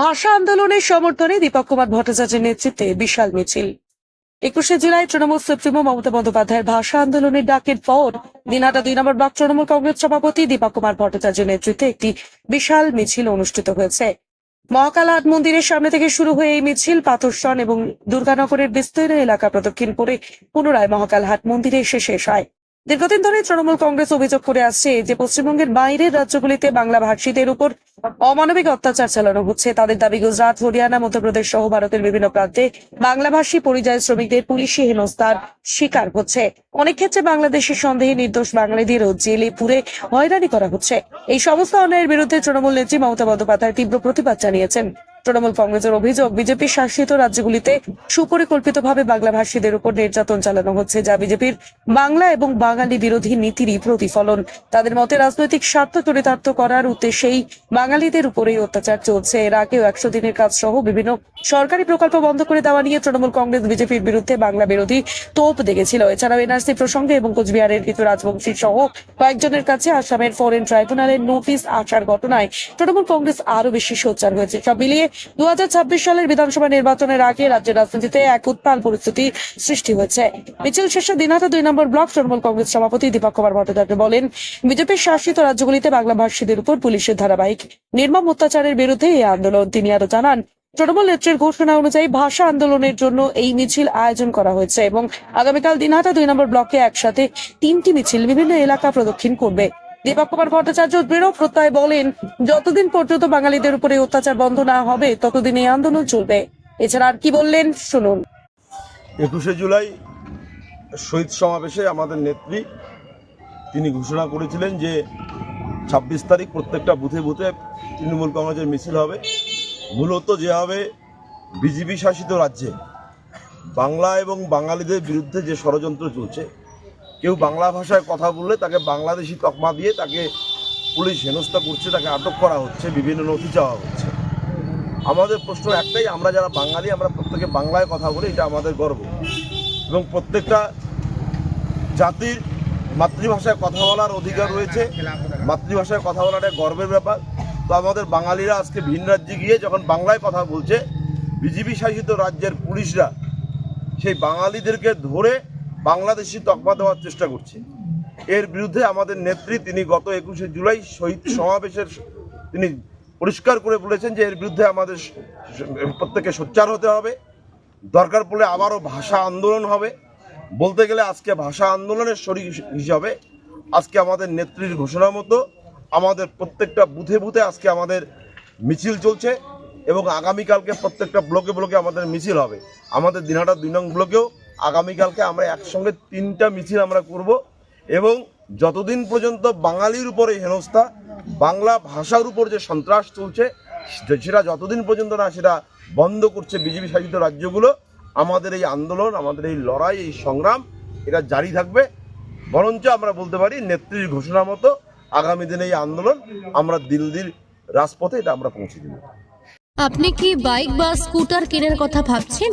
ভাষা আন্দোলনের সমর্থনে দীপক কুমার ভট্টাচার্যের নেতৃত্বে বিশাল মিছিল। একুশে জুলাই তৃণমূল সুপ্রিমো মমতা বন্দ্যোপাধ্যায়ের ভাষা আন্দোলনের ডাকের পর দিনহাটা দুই নম্বর ব্লক তৃণমূল কংগ্রেস সভাপতি দীপক কুমার ভট্টাচার্যের নেতৃত্বে একটি বিশাল মিছিল অনুষ্ঠিত হয়েছে। মহাকাল হাট মন্দিরের সামনে থেকে শুরু হয়ে এই মিছিল পাথরসন এবং দুর্গানগরের বিস্তীর্ণ এলাকা প্রদক্ষিণ করে পুনরায় মহাকাল হাট মন্দিরে এসে শেষ হয়। দীর্ঘদিন ধরে তৃণমূল কংগ্রেস অভিযোগ করে আসছে যে পশ্চিমবঙ্গের বাইরের রাজ্যগুলিতে বাংলা ভাষীদের উপর অমানবিক অত্যাচার চালানো হচ্ছে। তাদের দাবি, গুজরাট, হরিয়ানা, মধ্যপ্রদেশ সহ ভারতের বিভিন্ন প্রান্তে বাংলাভাষী পরিযায়ী শ্রমিকদের পুলিশি হেনস্থার শিকার হচ্ছে। অনেক ক্ষেত্রে বাংলাদেশের সন্দেহে নির্দোষ বাঙালিদেরও জেলে পুরে হয়রানি করা হচ্ছে। এই সমস্ত অন্যায়ের বিরুদ্ধে তৃণমূল নেত্রী মমতা বন্দ্যোপাধ্যায় তীব্র প্রতিবাদ জানিয়েছেন। তৃণমূল কংগ্রেসের অভিযোগ, বিজেপি শাসিত রাজ্যগুলিতে সুপরিকল্পিতভাবে বাংলা ভাষীদের উপর নির্যাতন চালানো হচ্ছে, যা বিজেপির বাংলা এবং বাঙালি বিরোধী নীতিরই প্রতিফলন। তাদের মতে রাজনৈতিক স্বার্থ চরিতার্থ করার উদ্দেশ্যেই বাঙালিদের উপরেই অত্যাচার চলছে। এর আগেও একশো দিনের কাজ সহ বিভিন্ন সরকারি প্রকল্প বন্ধ করে দেওয়া নিয়ে তৃণমূল কংগ্রেস বিজেপির বিরুদ্ধে বাংলা বিরোধী তোপ দেখেছিল। এছাড়াও এনআরসি প্রসঙ্গে এবং কোচবিহারের ঋতু রাজবংশী সহ কয়েকজনের কাছে আসামের ফরেন ট্রাইব্যুনালের নোটিশ আসার ঘটনায় তৃণমূল কংগ্রেস আরও বেশি সোচ্চার হয়েছে। সব মিলিয়ে দু সালের বিধানসভা নির্বাচনের আগে রাজ্যের রাজনীতিতে এক উত্তাল পরিস্থিতি সৃষ্টি হয়েছে। মিছিল শেষে দিনহাটা দুই নম্বর ব্লক তৃণমূল কংগ্রেস সভাপতি দীপক কুমার ভট্টাচার্য বলেন বিজেপির শাসিত রাজ্যগুলিতে বাংলা ভাষীদের উপর পুলিশের ধারাবাহিক নির্মম অত্যাচারের বিরুদ্ধে এই আন্দোলন। তিনি আরও জানান, তৃণমূল নেত্রীর ঘোষণা অনুযায়ী ভাষা আন্দোলনের জন্য এই মিছিল আয়োজন করা হয়েছে এবং আগামীকাল দিনহাটা দুই নম্বর ব্লকে একসাথে তিনটি মিছিল বিভিন্ন এলাকা প্রদক্ষিণ করবে। দীপক কুমার ভট্টাচার্য দৃঢ় প্রত্যয় বলেন, যতদিন পর্যন্ত বাঙালিদের উপরে অত্যাচার বন্ধ না হবে ততদিন এই আন্দোলন চলবে। এছাড়া আর কি বললেন? শুনুন। একুশে জুলাই শহীদ সমাবেশে আমাদের নেত্রী, তিনি ঘোষণা করেছিলেন যে ছাব্বিশ তারিখ প্রত্যেকটা বুথে বুথে তৃণমূল কংগ্রেসের মিছিল হবে। মূলত যে হবে বিজেপি শাসিত রাজ্যে। বাংলা এবং বাঙালিদের বিরুদ্ধে যে ষড়যন্ত্র চলছে কেউ বাংলা ভাষায় কথা বললে তাকে বাংলাদেশি তকমা দিয়ে তাকে পুলিশ হেনস্থা করছে, তাকে আটক করা হচ্ছে, বিভিন্ন নথি চাওয়া হচ্ছে। আমাদের প্রশ্ন একটাই, আমরা যারা বাঙালি, আমরা প্রত্যেকে বাংলায় কথা বলি, এটা আমাদের গর্ব। এবং প্রত্যেকটা জাতির মাতৃভাষায় কথা বলার অধিকার রয়েছে। মাতৃভাষায় কথা বলাটা গর্বের ব্যাপার। তো আমাদের বাঙালিরা আজকে ভিন রাজ্যে গিয়ে যখন বাংলায় কথা বলছে, বিজেপি শাসিত রাজ্যের পুলিশরা সেই বাঙালিদেরকে ধরে বাংলাদেশি তকমা দেওয়ার চেষ্টা করছে। এর বিরুদ্ধে আমাদের নেত্রী তিনি গত একুশে জুলাই শহীদ সমাবেশের তিনি পরিষ্কার করে বলেছেন যে এর বিরুদ্ধে আমাদের প্রত্যেকে সোচ্চার হতে হবে। দরকার পড়লে আবারও ভাষা আন্দোলন হবে। বলতে গেলে আজকে ভাষা আন্দোলনের শরীর হিসাবে আজকে আমাদের নেত্রীর ঘোষণা মতো আমাদের প্রত্যেকটা বুথে বুথে আজকে আমাদের মিছিল চলছে এবং আগামীকালকে প্রত্যেকটা ব্লকে ব্লকে আমাদের মিছিল হবে। আমাদের দিনহাটা দুই নং ব্লকেও আগামীকালকে আমরা একসঙ্গে তিনটা মিছিল আমরা করব এবং যতদিন পর্যন্ত বাঙালির উপরে হেনস্থা, বাংলা ভাষার উপর যে সন্ত্রাস চলছে সেটা যতদিন পর্যন্ত না সেটা বন্ধ করছে বিজেপি শাসিত রাজ্যগুলো, আমাদের এই আন্দোলন, আমাদের এই লড়াই, এই সংগ্রাম, এটা জারি থাকবে। বরঞ্চ আমরা বলতে পারি নেত্রীর ঘোষণা মতো আগামী দিনে এই আন্দোলন আমরা দিল্লির রাজপথে এটা আমরা পৌঁছে দেব। আপনি কি বাইক বা স্কুটার কেনার কথা ভাবছেন?